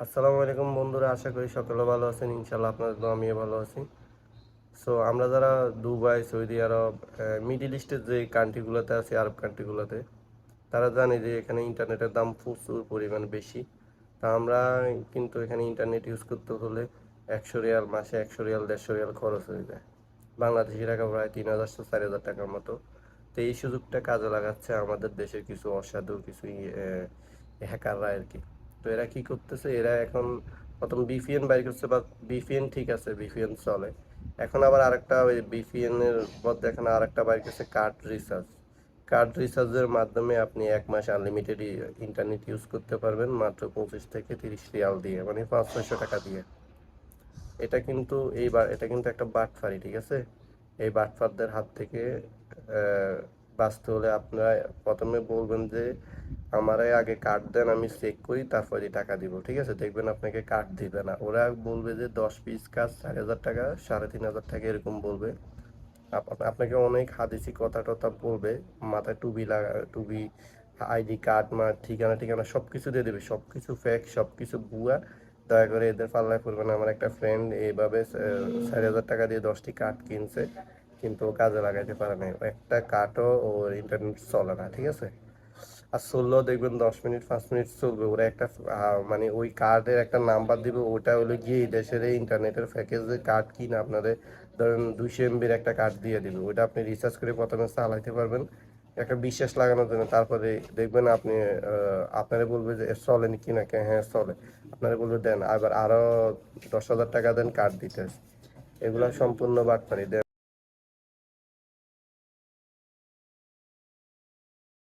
আসসালামু আলাইকুম বন্ধুরা, আশা করি সকলে ভালো আছেন। ইনশাল্লাহ আপনাদের তো আমিও ভালো আছি। সো আমরা যারা দুবাই, সৌদি আরব মিডিল ইস্টের যে কান্ট্রিগুলোতে আছে, আরব কান্ট্রিগুলোতে, তারা জানে যে এখানে ইন্টারনেটের দাম প্রচুর পরিমাণ বেশি। তা আমরা কিন্তু এখানে ইন্টারনেট ইউজ করতে হলে একশো রিয়াল মাসে একশো রিয়াল, দেড়শো রিয়াল খরচ হয়ে যায়। বাংলাদেশি টাকা প্রায় তিন হাজার চার হাজার টাকার মতো। তো এই সুযোগটা কাজে লাগাচ্ছে আমাদের দেশের কিছু অসাধু, কিছু হ্যাকাররা আর কি। তো এরা কি করতেছে? এরা এখন প্রথম বিপিএন বাইর করছে বা বিপিএন ঠিক আছে বিপিএন চলে। এখন আবার আরেকটা ওই বিপিএন এর মধ্যে এখন আরেকটা বাইর করছে, কার্ড রিচার্জ কার্ড রিচার্জের মাধ্যমে আপনি এক মাস আনলিমিটেড ইন্টারনেট ইউজ করতে পারবেন, মাত্র পঁচিশ থেকে তিরিশ রিয়াল দিয়ে মানে পাঁচ ছয়শো টাকা দিয়ে। এটা কিন্তু এই এটা কিন্তু একটা বাটফারি, ঠিক আছে? এই বাটফারদের হাত থেকে বাঁচতে হলে আপনারা প্রথমে বলবেন যে আমারে আগে কার্ড দেন, আমি চেক করি তারপরে টাকা দিব, ঠিক আছে? দেখবেন আপনাকে কার্ড দিবে না। ওরা বলবে যে দশ পিস কাজ চার হাজার টাকা, সাড়ে তিন হাজার টাকা এরকম বলবে। আপ- আপ- আপনাকে অনেক হাদিসি কথা টথা বলবে, মাথায় টুবি লাগা টুবি আইডি কার্ড, মা, ঠিকানা ঠিকানা সব কিছু দিয়ে দেবে। সব কিছু ফেক সব কিছু ভুয়া। দয়া করে এদের পাল্লায় পড়বেন আমার একটা ফ্রেন্ড এইভাবে চার হাজার টাকা দিয়ে দশটি কার্ড কিনছে, কিন্তু কাজে লাগাইতে পারে না একটা কার্ডও ওর ইন্টারনেট চলে না, ঠিক আছে? আর চললেও দেখবেন দশ মিনিট, পাঁচ মিনিট চলবে। ওরা একটা মানে ওই কার্ডের একটা নাম্বার দিবে, ওটা হলো গিয়ে এই দেশের এই ইন্টারনেটের প্যাকেজে কার্ড কিনে আপনাদের, ধরেন দুইশো এমবির একটা কার্ড দিয়ে দিবে। ওটা আপনি রিচার্জ করে প্রথমে চালাইতে পারবেন। একটা বিশ্বাস লাগানোর জন্য। তারপরে দেখবেন আপনি আপনারা বলবে যে, এ চলে কি না হ্যাঁ চলে। আপনারা বলবে, দেন। আবার আরও দশ হাজার টাকা দেন কার্ড দিতে। এগুলা সম্পূর্ণ বাটপারি। দেন